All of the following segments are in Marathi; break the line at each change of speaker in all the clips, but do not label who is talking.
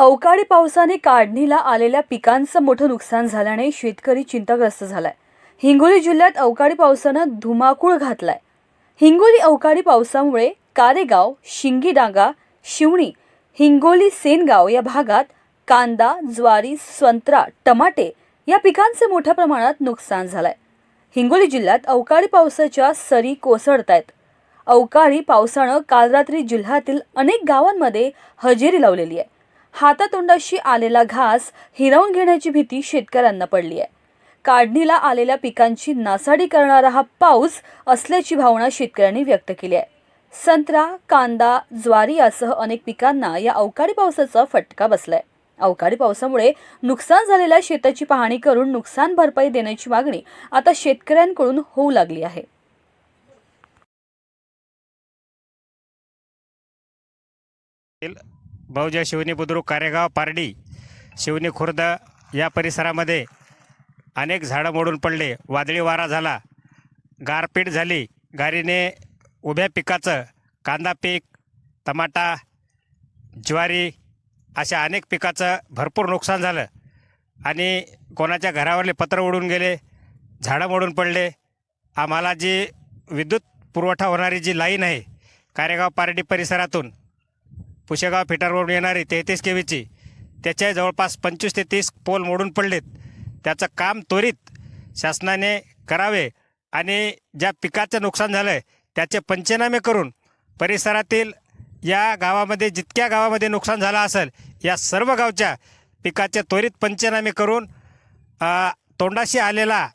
अवकाळी पावसाने काढणीला आलेल्या पिकांचं मोठं नुकसान झाल्याने शेतकरी चिंताग्रस्त झालाय. हिंगोली जिल्ह्यात अवकाळी पावसानं धुमाकूळ घातलाय. हिंगोली अवकाळी पावसामुळे कारेगाव शिंगीडांगा शिवणी हिंगोली सेनगाव या भागात कांदा ज्वारी संत्रा टमाटे या पिकांचे मोठ्या प्रमाणात नुकसान झालंय. हिंगोली जिल्ह्यात अवकाळी पावसाच्या सरी कोसळत आहेत अवकाळी पावसानं काल रात्री जिल्ह्यातील अनेक गावांमध्ये हजेरी लावलेली आहे. हातातोंडाशी आलेला घास हिरावून घेण्याची भीती शेतकऱ्यांना पडली आहे. काढणीला आलेल्या पिकांची नासाडी करणारा हा पाऊस असल्याची भावना शेतकऱ्यांनी व्यक्त केली आहे. संत्रा कांदा ज्वारी यासह अनेक पिकांना या अवकाळी पावसाचा फटका बसलाय. अवकाळी पावसामुळे नुकसान झालेल्या शेताची पाहणी करून नुकसान भरपाई देण्याची मागणी आता शेतकऱ्यांकडून होऊ लागली आहे.
बहुजय शिवनी बुद्रुक कारेगाव पारडी शिवनी खुर्द या परिसरामध्ये अनेक झाडं मोडून पडले. वादळी वारा झाला. गारपीट झाली. गारीने उभ्या पिकाचं कांदा पीक टमाटा ज्वारी अशा अनेक पिकाचं भरपूर नुकसान झालं. आणि कोणाच्या घरावरले पत्र उडून गेले झाडं मोडून पडले. आम्हाला जी विद्युत पुरवठा होणारी जी लाईन आहे कारेगाव पारडी परिसरातून पुशेगाव फिटारवरून येणारी तेहतीस के व्हीची त्याच्या जवळपास पंचवीस ते तीस पोल मोडून पडलेत. त्याचं काम त्वरित शासनाने करावे आणि ज्या पिकाचं नुकसान झालं आहे त्याचे पंचनामे करून परिसरातील या गावामध्ये जितक्या गावामध्ये नुकसान झालं असेल या सर्व गावच्या पिकाचे त्वरित पंचनामे करून तोंडाशी आलेला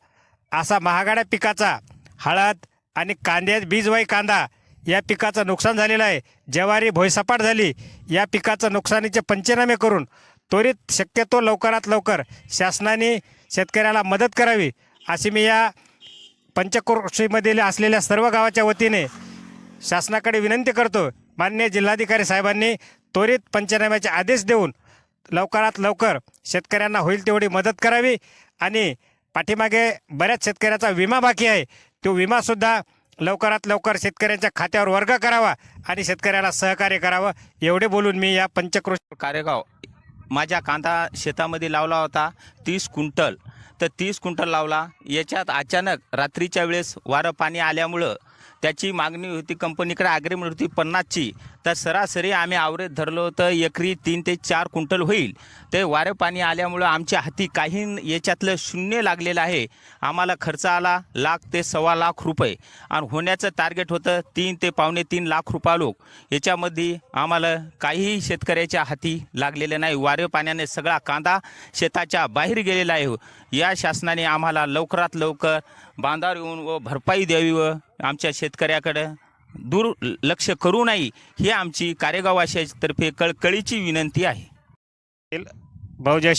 असा महागाड्या पिकाचा हळद आणि कांद्या बीजवाई कांदा या पिकाचं नुकसान झालेलं आहे. ज्वारी भोयसपाट झाली. या पिकाचं नुकसानीचे पंचनामे करून त्वरित शक्यतो लवकरात लवकर शासनाने शेतकऱ्याला मदत करावी अशी मी या पंचक्रोशीमधील असलेल्या सर्व गावाच्या वतीने शासनाकडे विनंती करतो. मान्य जिल्हाधिकारी साहेबांनी त्वरित पंचनाम्याचे आदेश देऊन लवकरात लवकर शेतकऱ्यांना होईल तेवढी मदत करावी आणि पाठीमागे बऱ्याच शेतकऱ्याचा विमा बाकी आहे. तो विमासुद्धा लवकरात लवकर शेतकऱ्यांच्या खात्यावर वर्ग करावा आणि शेतकऱ्याला सहकार्य करावं एवढे बोलून मी या पंचक्रोश
कारेगाव माझ्या कांदा शेतामध्ये लावला होता तीस क्विंटल. तर तीस क्विंटल लावला. याच्यात अचानक रात्रीच्या वेळेस वारं पाणी आल्यामुळं त्याची मागणी होती कंपनीकडे ॲग्रीमेंट होती पन्नासची. तर सरासरी आम्ही आवरेत धरलं होतं एकरी तीन ते चार क्विंटल होईल. ते वारं पाणी आल्यामुळं आमच्या हाती काही याच्यातलं शून्य लागलेलं आहे. आम्हाला खर्च आला लाख ते सव्वा लाख रुपये. आणि होण्याचं टार्गेट होतं तीन ते पावणे तीन लाख रुपया लोक. याच्यामध्ये आम्हाला काहीही शेतकऱ्याच्या हाती लागलेलं नाही. वारे पाण्याने सगळा कांदा शेताच्या बाहेर गेलेला आहे. या शासनाने आम्हाला लवकरात लवकर बांधावर येऊन व भरपाई द्यावी व आमच्या शेतकऱ्याकडं दूर करू नये ही आमची कारेगाव वासियातर्फे कळकळीची विनंती आहे.
बहुजय